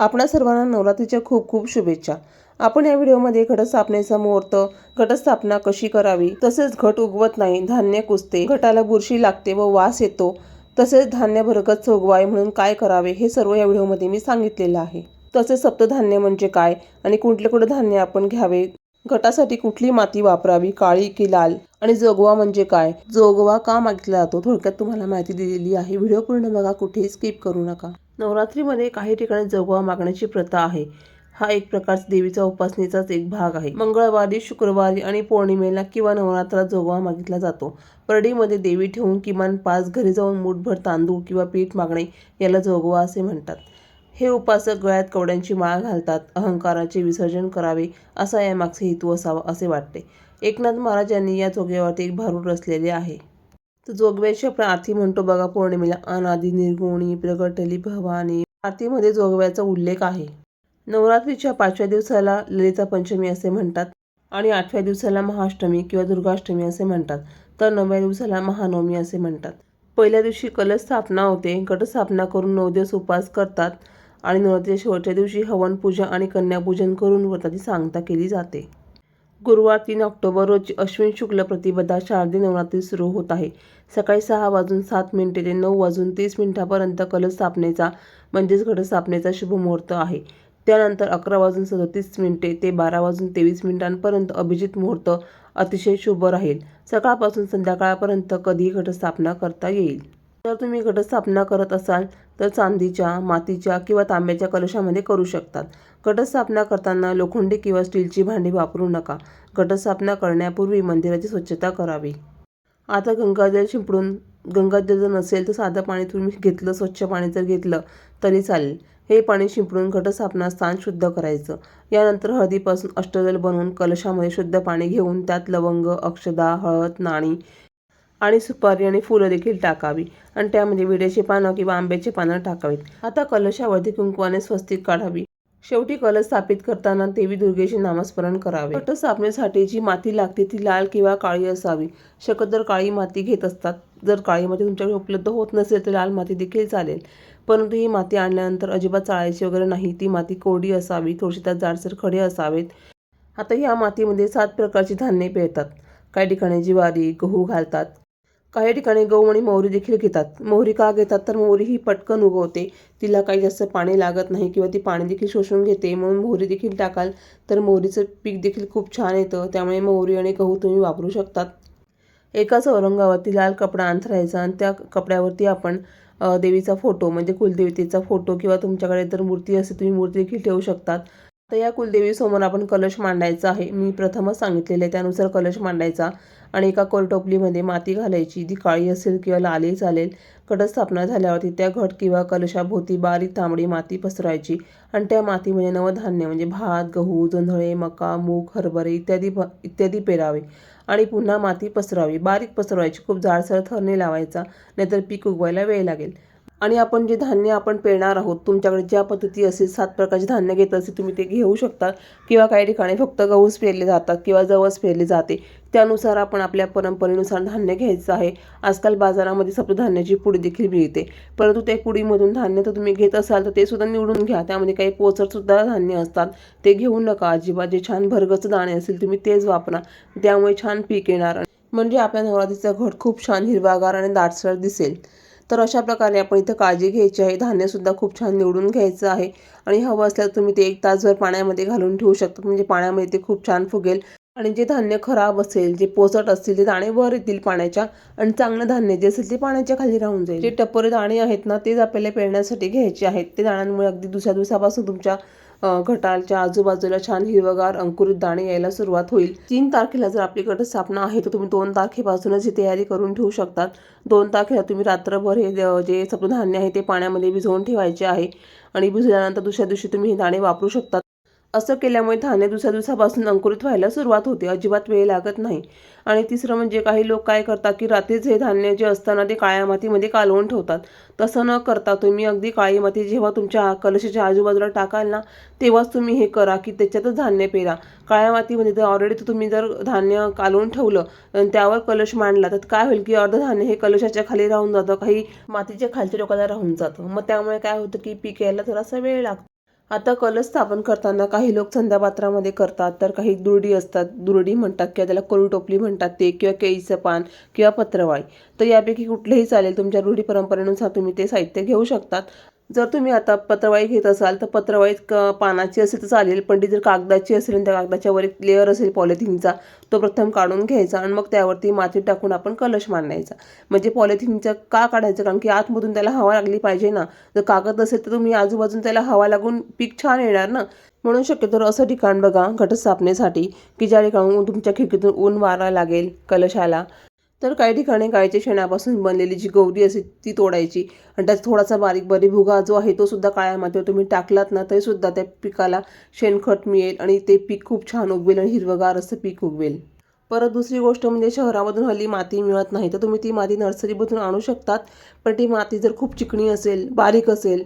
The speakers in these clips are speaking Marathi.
आपणा सर्वांना नवरात्रीच्या खूप खूप शुभेच्छा. आपण या व्हिडिओमध्ये घटस्थापनेचा मुहूर्त घटस्थापना कशी करावी तसेच घट उगवत नाही धान्य कुजते घटाला बुरशी लागते व वास येतो तसेच धान्य भरगत चौगवाय म्हणून काय करावे हे सर्व या व्हिडिओमध्ये मी सांगितलेलं आहे. तसेच सप्तधान्य म्हणजे काय आणि कुठले कुठे धान्य आपण घ्यावे गटासाठी कुठली माती वापरावी काळी की लाल आणि जोगवा म्हणजे काय? जोगवा का मागितला जातो? थोडक्यात तुम्हाला माहिती दिलेली आहे. व्हिडिओ पूर्ण बघा कुठेही स्किप करू नका. नवरात्रीमध्ये काही ठिकाणी जगवा मागण्याची प्रथा आहे. हा एक प्रकारचा देवीचा उपासनेचाच एक भाग आहे. मंगळवारी शुक्रवारी आणि पौर्णिमेला किंवा नवरात्रात जोगवा मागितला जातो. परडीमध्ये देवी ठेवून किमान पाच घरी जाऊन मूठभर तांदूळ किंवा पीठ मागणे याला जोगवा असे म्हणतात. हे उपासक गळ्यात कवड्यांची माळ घालतात अहंकाराचे विसर्जन करावे असा यामागचा हेतू असावा असे वाटते. एकनाथ महाराज यांनी या जोग्यावरती एक भारूड रचलेले आहे. तर जोगव्याची आपण आरती म्हणतो बघा पौर्णिमेला अनादी निर्गुणी प्रगटली भवानी. आरतीमध्ये जोगव्याचा उल्लेख आहे. नवरात्रीच्या पाचव्या दिवसाला ललिता पंचमी असे म्हणतात आणि आठव्या दिवसाला महाअष्टमी किंवा दुर्गाष्टमी असे म्हणतात. तर नवव्या दिवसाला महानवमी असे म्हणतात. पहिल्या दिवशी कलश स्थापना होते. घटस्थापना करून नऊ दिवस उपवास करतात आणि नवरात्रीच्या शेवटच्या दिवशी हवन पूजा आणि कन्यापूजन करून व्रताची सांगता केली जाते. गुरुवार तीन ऑक्टोबर रोजी अश्विन शुक्ल प्रतिपदा शारदी नवरात्री सुरू होत आहे. सकाळी सहा वाजून सात मिनिटे ते नऊ वाजून तीस मिनिटापर्यंत कलश स्थापनेचा म्हणजेच घटस्थापनेचा शुभमुहूर्त आहे. त्यानंतर अकरा वाजून सदतीस मिनिटे ते बारा वाजून तेवीस मिनिटांपर्यंत अभिजित मुहूर्त अतिशय शुभ राहील. सकाळपासून संध्याकाळपर्यंत कधीही घटस्थापना करता येईल. जर तुम्ही घटस्थापना करत असाल तर चांदीच्या मातीच्या किंवा तांब्याच्या कलशामध्ये करू शकतात. घटस्थापना करताना लोखंडी किंवा स्टीलची भांडी वापरू नका. घटस्थापना करण्यापूर्वी मंदिराची स्वच्छता करावी. आता गंगाजल शिंपडून गंगाजल जर नसेल तर साधं पाणी तुम्ही घेतलं स्वच्छ पाणी जर घेतलं तरी चालेल. हे पाणी शिंपडून घटस्थापना स्थान शुद्ध करायचं. यानंतर हळदीपासून अष्टदल बनवून कलशामध्ये शुद्ध पाणी घेऊन त्यात लवंग अक्षदा हळद नाणी आणि सुपारी आणि फुलं देखील टाकावी. आणि त्यामध्ये विड्याची पानं किंवा आंब्याची पानं टाकावीत. आता कलशावरती कुंकवाने स्वस्तिक काढावी. शेवटी कलश स्थापित करताना देवी दुर्गेचे नामस्मरण करावे. कट स्थापनेसाठी जी माती लागते ती लाल किंवा काळी असावी. शक्यतर काळी माती घेत असतात जर काळी माती तुमच्याकडे उपलब्ध होत नसेल तर लाल माती देखील चालेल. परंतु ही माती आणल्यानंतर अजिबात चाळायची वगैरे नाही. ती माती कोरडी असावी थोडीशी त्यात जाडसर खडे असावेत. आता ह्या मातीमध्ये सात प्रकारची धान्ये पेरतात. काही ठिकाणी ज्वारी गहू घालतात. काही ठिकाणी गहू आणि मोहरी देखील घेतात. मोहरी का घेतात? तर मोहरी ही पटकन उगवते. तिला काही जास्त पाणी लागत नाही किंवा ती पाणी देखील शोषून घेते. म्हणून मोहरी देखील टाकाल तर मोहरीचं पीक देखील खूप छान येतं. त्यामुळे मोहरी आणि गहू तुम्ही वापरू शकतात. एकाच औरंगावरती लाल कपडा अंथरायचा आणि त्या कपड्यावरती आपण देवीचा फोटो म्हणजे कुलदेवतेचा फोटो किंवा तुमच्याकडे जर मूर्ती असेल तुम्ही मूर्ती देखील ठेवू शकतात. तर या कुलदेवीसमोर आपण कलश मांडायचा आहे. मी प्रथमच सांगितलेलं आहे त्यानुसार कलश मांडायचा आणि एका कोरटोपलीमध्ये माती घालायची. ती काळी असेल किंवा लालही चालेल घटस्थापना झाल्यावरती त्या घट किंवा कलशाभोवती बारीक तांबडी माती पसरायची आणि त्या मातीमध्ये नवधान्य म्हणजे भात गहू जोंधळे मका मूग हरभरे इत्यादी भ इत्यादी पेरावे आणि पुन्हा माती पसरावी. बारीक पसरवायची. खूप जाडसर थरने लावायचा नाहीतर पीक उगवायला वेळ लागेल. आणि आपण जे धान्य आपण पेरणार आहोत तुमच्याकडे ज्या पद्धती असेल सात प्रकारचे धान्य घेत असेल तुम्ही ते घेऊ शकता. किंवा काही ठिकाणी फक्त गहूच पेरले जातात किंवा जवस पेरले जाते. त्यानुसार आपण आपल्या परंपरेनुसार धान्य घ्यायचं आहे. आजकाल बाजारामध्ये सप्तधान्याची पुडी देखील मिळते. परंतु त्या पुडीमधून धान्य तर तुम्ही घेत असाल तर ते सुद्धा निवडून घ्या. त्यामध्ये काही पोचरसुद्धा धान्य असतात. ते घेऊ नका. अजिबात जे छान भरगच दाणे असतील तुम्ही तेच वापरा. त्यामुळे छान पीक येणार. म्हणजे आपल्या नवरात्रीचा घट खूप छान हिरवागार आणि दाटसर दिसेल. तर अशा प्रकारे आपण इथं काळजी घ्यायची आहे. धान्यसुद्धा खूप छान निवडून घ्यायचं आहे. आणि हवं असल्यास तुम्ही ते एक तासभर पाण्यामध्ये घालून ठेवू शकता. म्हणजे पाण्यामध्ये ते खूप छान फुगेल. आणि जे धान्य खराब असेल जे पोसट असतील ते दाणे वर येतील पाण्याच्या आणि चांगलं धान्य जे असेल ते पाण्याच्या खाली राहून जाईल. जे टपोरे दाणे आहेत ना तेच आपल्याला पेरण्यासाठी घ्यायचे आहेत. ते दाण्यांमुळे अगदी दुसऱ्या दिवसापासून तुमच्या घटालच्या आजूबाजूला छान हिरवगार अंकुरित दाणे यायला सुरुवात होईल. तीन तारखेला जर आपली घटस्थापना आहे तर तुम्ही दोन तारखेपासूनच ही तयारी करून ठेवू शकतात. दोन तारखेला तुम्ही रात्रभर हे जे सप्तधान्य आहे ते पाण्यामध्ये भिजवून ठेवायचे आहे. आणि भिजल्यानंतर दुसऱ्या दिवशी तुम्ही हे दाणे वापरू शकतात. असं केल्यामुळे धान्य दुसऱ्या दिवसापासून अंकुरित व्हायला सुरुवात होते. अजिबात वेळ लागत नाही. आणि तिसरं म्हणजे काही लोक काय करतात की रात्रीच हे धान्य जे असताना ते काळ्या मातीमध्ये कालवून ठेवतात. तसं न करता तुम्ही अगदी काळी माती जेव्हा तुमच्या कलशाच्या आजूबाजूला टाकाल ना तेव्हाच तुम्ही हे करा की त्याच्यातच धान्य पेरा. काळ्या मातीमध्ये जर ऑलरेडी तुम्ही जर धान्य कालवून ठेवलं आणि त्यावर कलश मांडला तर काय होईल की अर्ध धान्य हे कलशाच्या खाली राहून जातं. काही मातीच्या खालच्या टोकाला राहून जातं. मग त्यामुळे काय होतं की पीक यायला थोडासा वेळ लागतो. आता कलश स्थापन करताना काही लोक संध्यापात्रामध्ये करतात तर काही दुर्डी असतात. दुर्डी म्हणतात किंवा त्याला करू टोपली म्हणतात ते किंवा केळीचं पान किंवा पत्रवाळी तर यापैकी कुठलेही चालेल तुमच्या रूढी परंपरेनुसार तुम्ही ते साहित्य घेऊ शकतात. जर तुम्ही आता पत्रवाळी घेत असाल तर पत्रवाळी क पानाची असेल तर चालेल पण ती जर कागदाची असेल आणि त्या कागदाच्या वर एक लेअर असेल पॉलिथिनचा तो प्रथम काढून घ्यायचा आणि मग त्यावरती माती टाकून आपण कलश मांडायचा. म्हणजे पॉलिथिनचा का काढायचं? कारण की आतमधून त्याला हवा लागली पाहिजे ना. जर कागद असेल तर तुम्ही आजूबाजून त्याला हवा लागून पीक छान येणार ना. म्हणून शक्यतो असं ठिकाण बघा घटस्थापनेसाठी की ज्या ठिकाणी तुमच्या खिडकीतून ऊन वारा लागेल कलशाला. तर काही ठिकाणी गायच्या शेणापासून बनलेली जी गौरी असते ती तोडायची. आणि त्यात थोडासा बारीक बारीक भुगा जो आहे तो सुद्धा काळ्या मातीवर तुम्ही टाकलात ना तरी सुद्धा त्या पिकाला शेणखत मिळेल आणि ते पीक खूप छान उगवेल आणि हिरवगार असं पीक उगवेल. परत दुसरी गोष्ट म्हणजे शहरामधून हल्ली माती मिळत नाही तर तुम्ही ती माती नर्सरीमधून आणू शकतात. पण ती माती जर खूप चिकणी असेल बारीक असेल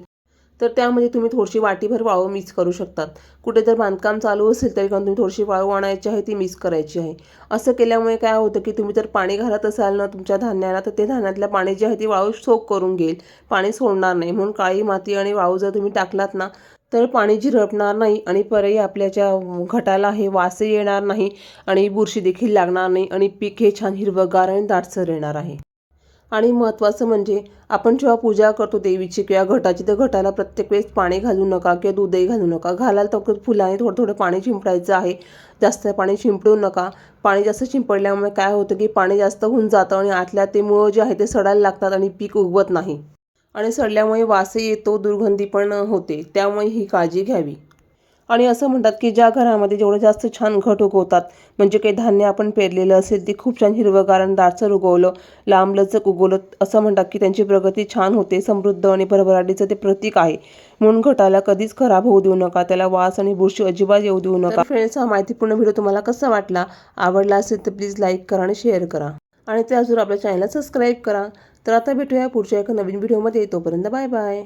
तर त्यामध्ये तुम्ही थोडीशी वाटीभर वाळू मिक्स करू शकतात. कुठे जर बांधकाम चालू असेल तरी पण तुम्ही थोडीशी वाळू आणायची आहे ती मिक्स करायची आहे. असं केल्यामुळे काय होतं की तुम्ही जर पाणी घालत असाल ना तुमच्या धान्याला तर ते धान्यातल्या पाणी जे आहे ती वाळू सोक करून घेईल. पाणी सोडणार नाही. म्हणून काळी माती आणि वाळू जर तुम्ही टाकलात ना तर पाणी झिरपणार नाही आणि परही आपल्या ज्या घटाला हे वासही येणार नाही आणि बुरशी देखील लागणार नाही आणि पीक हे छान हिरवंगार आणि दाटसर येणार आहे. आणि महत्त्वाचं म्हणजे आपण जेव्हा पूजा करतो देवीची किंवा घटाची तर घटाला प्रत्येक वेळेस पाणी घालू नका किंवा दूधही घालू नका. घालाल तर फुलाने थोडं थोडं पाणी शिंपडायचं आहे. जास्त पाणी शिंपडू नका. पाणी जास्त शिंपडल्यामुळे काय होतं की पाणी जास्त होऊन जातं आणि आतल्या ते मुळं जे आहे ते सडायला लागतात आणि पीक उगवत नाही. आणि सडल्यामुळे वासही येतो दुर्गंधी पण होते. त्यामुळे ही काळजी घ्यावी. आणि असं म्हणतात की ज्या घरामध्ये जेवढं जास्त छान घट उगवतात म्हणजे काही धान्य आपण पेरलेलं असेल ते खूप छान हिरवंगार आणि दाटसर उगवलं लांबलचक उगवलं असं म्हणतात की त्यांची प्रगती छान होते समृद्ध आणि भरभराटीचं ते प्रतीक आहे. म्हणून घटाला कधीच खराब होऊ देऊ नका त्याला वास आणि बुरशी अजिबात येऊ देऊ नका. फ्रेंड्स हा माहितीपूर्ण व्हिडिओ तुम्हाला कसा वाटला आवडला असेल तर प्लीज लाईक करा आणि शेअर करा. आणि ते अजून आपल्या चॅनलला सबस्क्राईब करा. तर आता भेटूया पुढच्या एका नवीन व्हिडिओमध्ये तोपर्यंत बाय बाय.